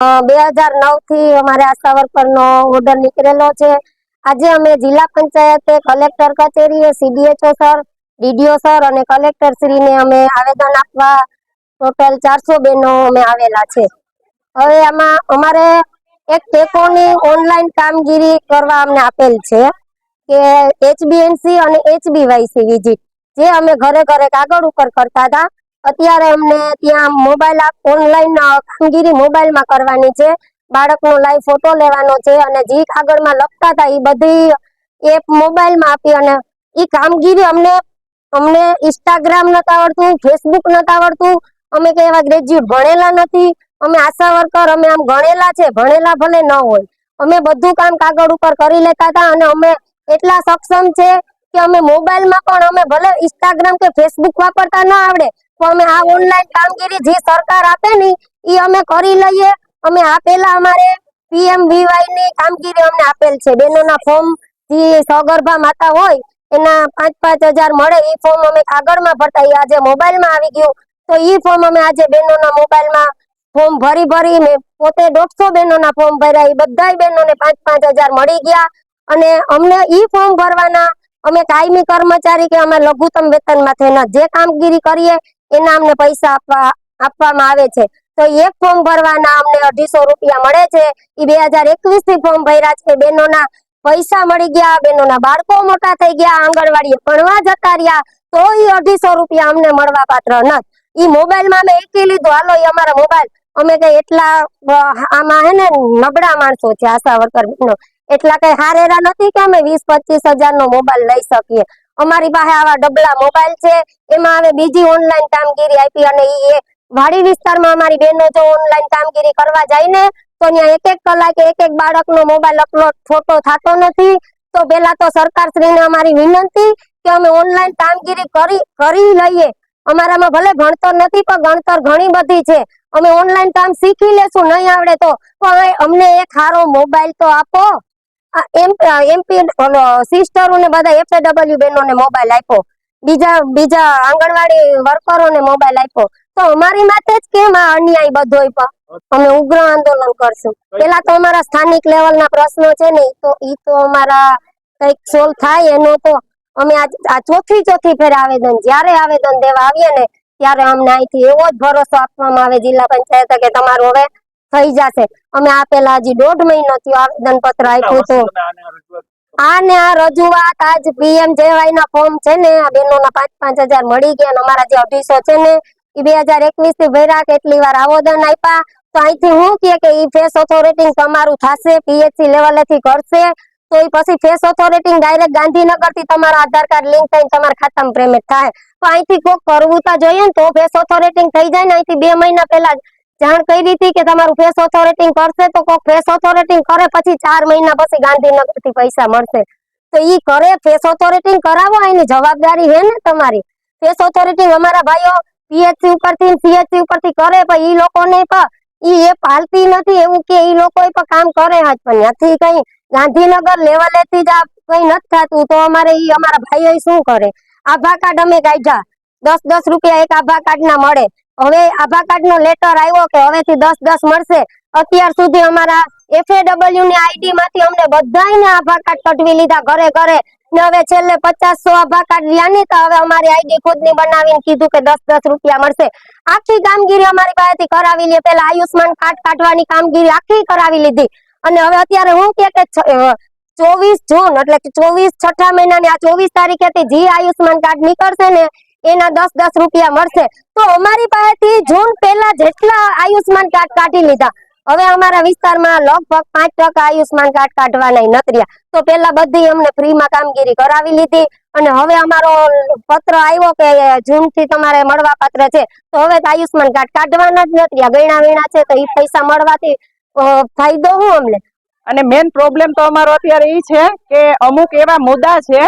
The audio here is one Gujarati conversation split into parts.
બે હજાર નવથી અમારે આશા વર્કર નો ઓર્ડર નીકળેલો છે. આજે અમે જિલ્લા પંચાયતે કલેક્ટર કચેરીએ સીડીએચઓ સર, ડીડીઓ સર અને કલેક્ટર શ્રીને અમે આવેદન આપવા ટોટલ ચારસો બહેનો અમે આવેલા છે. હવે આમાં અમારે એક ટેકોની ઓનલાઈન કામગીરી કરવા અમને આપેલ છે કે એચબીએનસી અને એચબીવાયસી વિઝિટ, જે અમે ઘરે ઘરે કાગળ ઉપર કરતા હતા. અત્યારે અમને ત્યાં મોબાઈલ ઓનલાઈન કામગીરી મોબાઈલમાં કરવાની છે. બાળકનો લાઈવ ફોટો લેવાનો છે અને જે કાગળમાં લખતા હતા એ બધી એપ મોબાઈલમાં આપી અને એ કામગીરી અમને અમને ઇન્સ્ટાગ્રામ નથી આવડતું ફેસબુક નથી આવડતું. અમે કંઈ એવા ગ્રેજ્યુએટ ભણેલા નથી. અમે આશા વર્કર, અમે આમ ભણેલા છે. ભણેલા ભલે ન હોય. અમે બધું કામ કાગળ ઉપર કરી લેતા હતા અને અમે એટલા સક્ષમ છે કે અમે મોબાઈલમાં પણ અમે ભલે ઇન્સ્ટાગ્રામ કે ફેસબુક વાપરતા ન આવડે પણ અમે આ ઓનલાઈન કામગીરી જે સરકાર આપે ને એ અમે કરી લઈએ. અમે આપેલા અમારે પીએમવીવાયની કામગીરી અમને આપેલ છે. બહેનોના ફોર્મ જે સગર્ભા માતા હોય, એના પાંચ પાંચ હજાર મળે એ ફોર્મ અમે કાગળમાં ભરતા. એ આજે મોબાઈલમાં આવી ગયું. તો એ ફોર્મ અમે આજે બહેનોના મોબાઈલમાં ફોર્મ ભરી ભરીને પોતે દોઢસો બહેનોના ફોર્મ ભર્યા. એ બધા બહેનોને પાંચ પાંચ હજાર મળી ગયા. અને અમને ઈ ફોર્મ ભરવાના અમે કાયમી કર્મચારી કે અમે લઘુત્તમ વેતન માથે જે કામગીરી કરીએ એના અમને પૈસા આપવા, આપવામાં આવે છે. તો એક ફોર્મ ભરવાના અમને અઢીસો રૂપિયા મળે છે. એ બે હજાર એકવીસથી ફોર્મ ભર્યા છે. બહેનોના પૈસા મળી ગયા, બહેનોના બાળકો મોટા થઈ ગયા, આંગણવાડીએ ભણવા જતા રહ્યા તો એ અઢીસો રૂપિયા અમને મળવા પાત્ર નથી. એ મોબાઈલમાં અમે એકી લીધું. હાલો એ અમારા મોબાઈલ. અમે કઈ એટલા આમાં હે ને, નબળા માણસો છે, આશા વર્કર એટલા કઈ હારેરા નથી કે અમે વીસ, પચીસ હજાર નો મોબાઈલ લઈ શકીએ. અમારી પાસે આવા ડબલા મોબાઈલ છે. એમાં હવે બીજી ઓનલાઈન કામગીરી આપી અને એ વાડી વિસ્તારમાં અમારી બહેનો જો ઓનલાઈન કામગીરી કરવા જાય ને, તો ત્યાં એક એક કલાકે એક એક બાળકનો મોબાઈલ અપલોડ ફોટો થતો નથી. તો પેલા તો સરકાર શ્રીને અમારી વિનંતી કે અમે ઓનલાઈન કામગીરી કરી કરી લઈએ. અમારામાં ભલે ભણતર નથી, પણ ગણતર ઘણી બધી છે. અમે ઓનલાઈન કામ શીખી લેશું, નહીં આવડે તો. પણ અમને એક સારો મોબાઈલ તો આપો. એમપી સિસ્ટરોને બધા એફએડબલ્યુ બહેનોને મોબાઈલ આપ્યો. બીજા બીજા આંગણવાડી વર્કરોને મોબાઈલ આપ્યો. તો અમારી માટે જ કેમ આ અન્યાય પણ અમે ઉગ્ર આંદોલન કરશું. પેલા તો અમારા સ્થાનિક લેવલના પ્રશ્નો છે ને તો ઈ તો અમારા કંઈક સોલ્વ થાય એનો તો અમે આ ચોથી ચોથી ફેર આવેદન, જ્યારે આવેદન દેવા આવીએ ને, ત્યારે અમને અહીંથી એવો જ ભરોસો આપવામાં આવે જિલ્લા પંચાયત કે તમારું હવે થઈ જશે. અમે આ પેલા હજી દોઢ મહિનો થયો આવેદન પત્ર આપ્યું હતું. આ ને આ રજૂઆત આજ પીએમ જેવાય ના ફોર્મ છે ને આ બેનોના પાંચ પાંચ હજાર મળી ગયા અમારા જે અઢીસો છે ને એ બે હજાર એકવીસથી ભર્યા કેટલી વાર આવેદન આપ્યા. તો અહીંથી હું કે કે ઈ ફેસ ઓથોરિટી તમારું થશે પીએચસી લેવલેથી કરશે તો એ પછી ફેસ ઓથોરિટી ડાયરેક્ટ ગાંધીનગરથી તમારા આધાર કાર્ડ લિંક થઈને તમારા ખાતામાં પેમેન્ટ થાય. તો અહીંથી કોક કરવું તો જોઈએ ને તો ફેસ ઓથોરિટી થઈ જાય ને અહીંથી બે મહિના પહેલા જ જાણ કરી હતી કે તમારું ફેસ ઓથોરિટી કરશે તો કોક ફેસ ઓથોરિટી કરે, પછી ચાર મહિના પછી ગાંધીનગરથી પૈસા મળશે. તો ઈ કરે ફેસ ઓથોરિટી કરાવો, એની જવાબદારી હે ને તમારી. ફેસ ઓથોરિટી અમારા ભાઈઓ પીએચસી ઉપરથી સીએચસી ઉપરથી કરે, પણ ઈ લોકોને પણ ઈ એ પાલતી નથી, એવું કે ઈ લોકો પણ કામ કરે હજ પણ ત્યાંથી કઈ ગાંધીનગર લેવલેથી જ આ કઈ નથી થતું, તો અમારે ઈ અમારા ભાઈઓ શું કરે? આભા કાર્ડ અમે કાઢ્યા. દસ દસ રૂપિયા એક આભા કાર્ડ ના મળે. હવે આભા કાર્ડ નો લેટર આવ્યો કે હવેથી દસ દસ મળશે. અત્યાર સુધી અમારા એફએડબલ્યુ ની આઈડી માંથી અમને બધાયને આભા કાર્ડ કટવી લીધા ઘરે ઘરે. હવે છેલ્લે પચાસ સો આભા કાર્ડ નહીં તો હવે અમારી આઈડી ખુદની બનાવીને કીધું કે દસ દસ રૂપિયા મળશે. આખી કામગીરી અમારી પાસેથી કરાવી લે. પેલા આયુષ્માન કાર્ડ કાઢવાની કામગીરી આખી કરાવી લીધી. અને હવે અત્યારે હું કે ચોવીસ જૂન, એટલે ચોવીસ છઠ્ઠા મહિનાની આ ચોવીસ તારીખેથી જે આયુષ્માન કાર્ડ નીકળશે ને એના દસ દસ રૂપિયા મળશે. તો અમારી પાસેથી જૂન પહેલા જેટલા આયુષ્માન કાર્ડ કાઢી લીધા. હવે અમારા વિસ્તારમાં લગભગ પાંચ ટકા આયુષ્માન કાર્ડ કાઢવાના નથી રહ્યા. તો પેલા બધી અમને ફ્રીમાં કામગીરી કરાવી લીધી અને હવે અમારો પત્ર આવ્યો કે જૂનથી તમારે મળવા પાત્ર છે. તો હવે તો આયુષ્માન કાર્ડ કાઢવાના જ નથી રહ્યા. ગયણા વીણા છે તો એ પૈસા મળવાથી ફાયદો હું અમને? અને મેન પ્રોબ્લેમ તો અમારો અત્યારે એ છે કે અમુક એવા મુદ્દા છે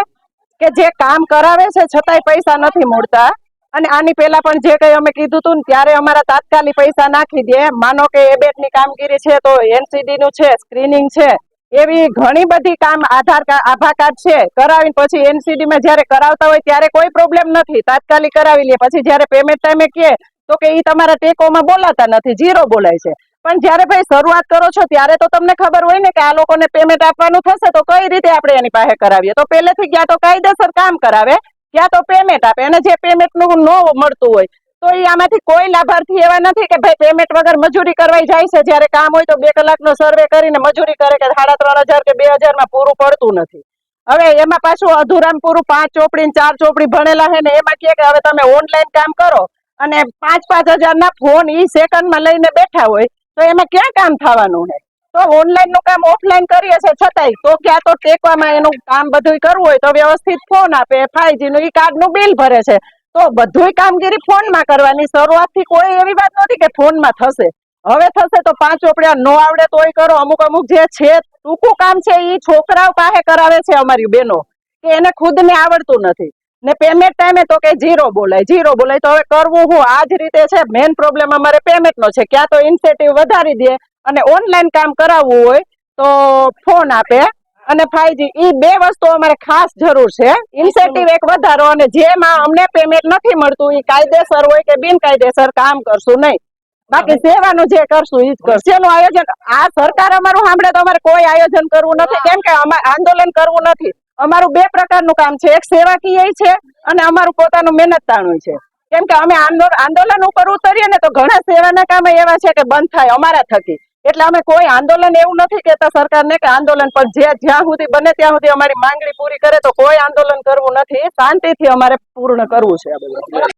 કે જે કામ કરાવે છે, છતાંય પૈસા નથી મળતા. અને આની પહેલા પણ જે કઈ અમે કીધું હતું ત્યારે અમારા તાત્કાલિક પૈસા નાખી દે. માનો કે એબેટની કામગીરી છે, તો એનસીડી નું છે, સ્ક્રીનિંગ છે. એવી ઘણી બધી કામ આધાર કાર્ડ આભા કાર્ડ છે, કરાવીને પછી એનસીડી માં જયારે કરાવતા હોય ત્યારે કોઈ પ્રોબ્લેમ નથી. તાત્કાલિક કરાવી લે. પછી જયારે પેમેન્ટ ટાઈમે કહે, તો કે એ તમારા ટેકોમાં બોલાતા નથી. જીરો બોલાય છે. પણ જ્યારે ભાઈ શરૂઆત કરો છો, ત્યારે તો તમને ખબર હોય ને કે આ લોકોને પેમેન્ટ આપવાનું થશે, તો કઈ રીતે આપણે એની પાસે કરાવીએ? તો પહેલેથી ક્યાં તો કાયદેસર કામ કરાવે, ક્યાં તો પેમેન્ટ આપે. અને જે પેમેન્ટનું મળતું હોય, તો એ આમાંથી કોઈ લાભાર્થી એવા નથી કે ભાઈ પેમેન્ટ વગર મજૂરી કરવાઈ જાય છે. જ્યારે કામ હોય તો બે કલાકનો સર્વે કરીને મજૂરી કરે કે સાડા ત્રણ હજાર કે બે હજારમાં પૂરું પડતું નથી. હવે એમાં પાછું અધુરામ પૂરું પાંચ ચોપડી ચાર ચોપડી ભણેલા છે ને એમાં કે હવે તમે ઓનલાઈન કામ કરો. અને પાંચ પાંચ હજારના ફોન ઈ સેકન્ડમાં લઈને બેઠા હોય તો એમાં ક્યાં કામ થવાનું છે? તો ઓનલાઈનનું કામ ઓફલાઈન કરીએ છે છતાંય. તો ક્યાં તો ટેકવામાં એનું કામ બધું કરવું હોય તો વ્યવસ્થિત ફોન આપે ફાઈવજી નું ઈ કાર્ડનું બિલ ભરે છે. તો બધુંય કામગીરી ફોનમાં કરવાની. શરૂઆતથી કોઈ એવી વાત નથી કે ફોનમાં થશે. હવે થશે તો પાંચ ચોપડિયા નો આવડે તોય કરો. અમુક અમુક જે છે, ટૂંકું કામ છે એ છોકરાઓ પાસે કરાવે છે અમારી બેનો કે એને ખુદને આવડતું નથી. ને પેમેન્ટ ટાઈમે તો કે જીરો બોલાય. જીરો બોલાય તો હવે કરવું હું? આ જ રીતે છે. મેઇન પ્રોબ્લેમ અમારે પેમેન્ટનો નો છે. ક્યાં તો ઇન્સેટિવ વધારી દે અને ઓનલાઈન કામ કરાવવું હોય તો ફોન આપે અને ફાઈવજી ઈ બે વસ્તુ અમારે ખાસ જરૂર છે. ઇન્સેન્ટિવ એક વધારો અને જેમાં અમને પેમેન્ટ નથી મળતું ઈ કાયદેસર હોય કે બિનકાયદેસર કામ કરશું નહીં. બાકી સેવાનું જે કરશું ઈ જ કરશું. આયોજન આ સરકાર અમારું સાંભળે તો અમારે કોઈ આયોજન કરવું નથી. કેમ કે અમારે આંદોલન કરવું નથી. અમારું બે પ્રકારનું કામ છે. એક સેવાકીય છે અને અમારું પોતાનું મહેનત તાણું છે. કેમ કે અમે આંદોલન ઉપર ઉતરીએ ને તો ઘણા સેવાના કામ એવા છે કે બંધ થાય, અમારા થકી. એટલે અમે કોઈ આંદોલન એવું નથી કહેતા સરકારને કે આંદોલન પણ જે જ્યાં સુધી બને ત્યાં સુધી અમારી માંગણી પૂરી કરે તો કોઈ આંદોલન કરવું નથી. શાંતિથી અમારે પૂર્ણ કરવું છે